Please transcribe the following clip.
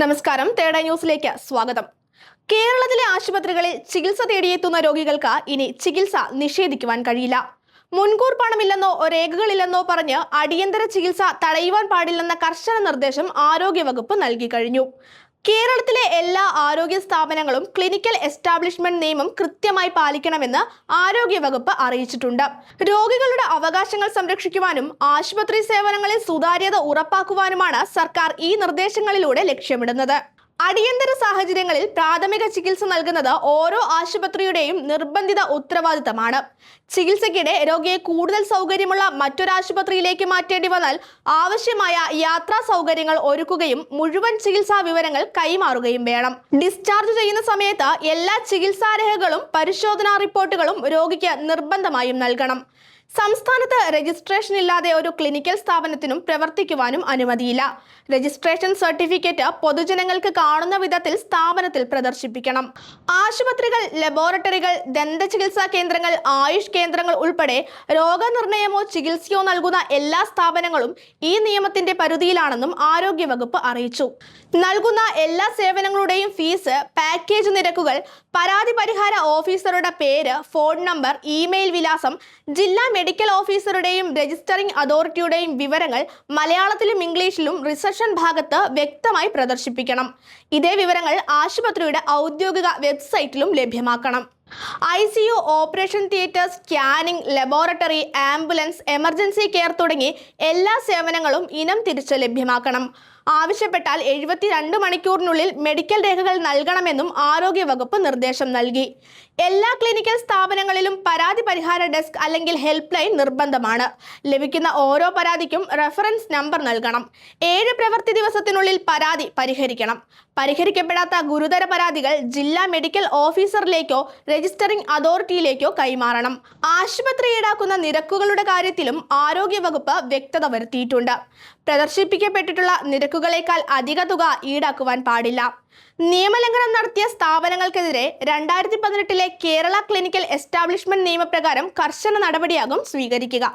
നമസ്കാരം തേട ന്യൂസിലേക്ക് സ്വാഗതം. കേരളത്തിലെ ആശുപത്രികളിൽ ചികിത്സ തേടിയെത്തുന്ന രോഗികൾക്ക് ഇനി ചികിത്സ നിഷേധിക്കുവാൻ കഴിയില്ല. മുൻകൂർ പണമില്ലെന്നോ രേഖകളില്ലെന്നോ പറഞ്ഞ് അടിയന്തര ചികിത്സ തടയുവാൻ പാടില്ലെന്ന കർശന നിർദ്ദേശം ആരോഗ്യവകുപ്പ് നൽകി കഴിഞ്ഞു. കേരളത്തിലെ എല്ലാ ആരോഗ്യ സ്ഥാപനങ്ങളും ക്ലിനിക്കൽ എസ്റ്റാബ്ലിഷ്മെന്റ് നിയമം കൃത്യമായി പാലിക്കണമെന്ന് ആരോഗ്യവകുപ്പ് അറിയിച്ചിട്ടുണ്ട്. രോഗികളുടെ അവകാശങ്ങൾ സംരക്ഷിക്കുവാനും ആശുപത്രി സേവനങ്ങളിൽ സുതാര്യത ഉറപ്പാക്കുവാനുമാണ് സർക്കാർ ഈ നിർദ്ദേശങ്ങളിലൂടെ ലക്ഷ്യമിടുന്നത്. അടിയന്തര സാഹചര്യങ്ങളിൽ പ്രാഥമിക ചികിത്സ നൽകുന്നത് ഓരോ ആശുപത്രിയുടെയും നിർബന്ധിത ഉത്തരവാദിത്തമാണ്. ചികിത്സയ്ക്കിടെ രോഗിയെ കൂടുതൽ സൗകര്യമുള്ള മറ്റൊരാശുപത്രിയിലേക്ക് മാറ്റേണ്ടി വന്നാൽ ആവശ്യമായ യാത്രാ സൗകര്യങ്ങൾ ഒരുക്കുകയും മുഴുവൻ ചികിത്സാ വിവരങ്ങൾ കൈമാറുകയും വേണം. ഡിസ്ചാർജ് ചെയ്യുന്ന സമയത്ത് എല്ലാ ചികിത്സാരേഖകളും പരിശോധനാ റിപ്പോർട്ടുകളും രോഗിക്ക് നിർബന്ധമായും നൽകണം. സംസ്ഥാനത്ത് രജിസ്ട്രേഷൻ ഇല്ലാതെ ഒരു ക്ലിനിക്കൽ സ്ഥാപനത്തിനും പ്രവർത്തിക്കുവാനും അനുമതിയില്ല. രജിസ്ട്രേഷൻ സർട്ടിഫിക്കറ്റ് പൊതുജനങ്ങൾക്ക് കാണുന്ന വിധത്തിൽ സ്ഥാപനത്തിൽ പ്രദർശിപ്പിക്കണം. ആശുപത്രികൾ ലബോറട്ടറികൾ ദന്തചികിത്സാ കേന്ദ്രങ്ങൾ ആയുഷ് കേന്ദ്രങ്ങൾ ഉൾപ്പെടെ രോഗനിർണയമോ ചികിത്സയോ നൽകുന്ന എല്ലാ സ്ഥാപനങ്ങളും ഈ നിയമത്തിന്റെ പരിധിയിലാണെന്നും ആരോഗ്യവകുപ്പ് അറിയിച്ചു. നൽകുന്ന എല്ലാ സേവനങ്ങളുടെയും ഫീസ് പാക്കേജ് നിരക്കുകൾ പരാതി പരിഹാര ഓഫീസറുടെ പേര് ഫോൺ നമ്പർ ഇമെയിൽ വിലാസം ജില്ലാ മെഡിക്കൽ ഓഫീസറുടെയും രജിസ്റ്ററിംഗ് അതോറിറ്റിയുടെയും വിവരങ്ങൾ മലയാളത്തിലും ഇംഗ്ലീഷിലും റിസപ്ഷൻ ഭാഗത്ത് വ്യക്തമായി പ്രദർശിപ്പിക്കണം. ഇതേ വിവരങ്ങൾ ആശുപത്രിയുടെ ഔദ്യോഗിക വെബ്സൈറ്റിലും ലഭ്യമാക്കണം. I C U operation theatre scanning laboratory ambulance emergency care തുടങ്ങി എല്ലാ സേവനങ്ങളും ഇനം തിരിച്ച് ലഭ്യമാക്കണം. ആവശ്യപ്പെട്ടാൽ എഴുപത്തിരണ്ട് മണിക്കൂറിനുള്ളിൽ മെഡിക്കൽ രേഖകൾ നൽകണമെന്നും ആരോഗ്യവകുപ്പ് നിർദ്ദേശം നൽകി. എല്ലാ ക്ലിനിക്കൽ സ്ഥാപനങ്ങളിലും പരാതി പരിഹാര ഡെസ്ക് അല്ലെങ്കിൽ ഹെൽപ്പ് ലൈൻ നിർബന്ധമാണ്. ലഭിക്കുന്ന ഓരോ പരാതിക്കും റെഫറൻസ് നമ്പർ നൽകണം. ഏഴ് പ്രവൃത്തി ദിവസത്തിനുള്ളിൽ പരാതി പരിഹരിക്കണം. പരിഹരിക്കപ്പെടാത്ത ഗുരുതര പരാതികൾ ജില്ലാ മെഡിക്കൽ ഓഫീസറിലേക്കോ രജിസ്റ്ററിംഗ് അതോറിറ്റിയിലേക്കോ കൈമാറണം. ആശുപത്രി ഈടാക്കുന്ന നിരക്കുകളുടെ കാര്യത്തിലും ആരോഗ്യവകുപ്പ് വ്യക്തത വരുത്തിയിട്ടുണ്ട്. പ്രദർശിപ്പിക്കപ്പെട്ടിട്ടുള്ള നിരക്കുകളേക്കാൾ അധിക തുക ഈടാക്കുവാൻ പാടില്ല. നിയമലംഘനം നടത്തിയ സ്ഥാപനങ്ങൾക്കെതിരെ രണ്ടായിരത്തി പതിനെട്ടിലെ കേരള ക്ലിനിക്കൽ എസ്റ്റാബ്ലിഷ്മെന്റ് നിയമപ്രകാരം കർശന നടപടിയാകും സ്വീകരിക്കുക.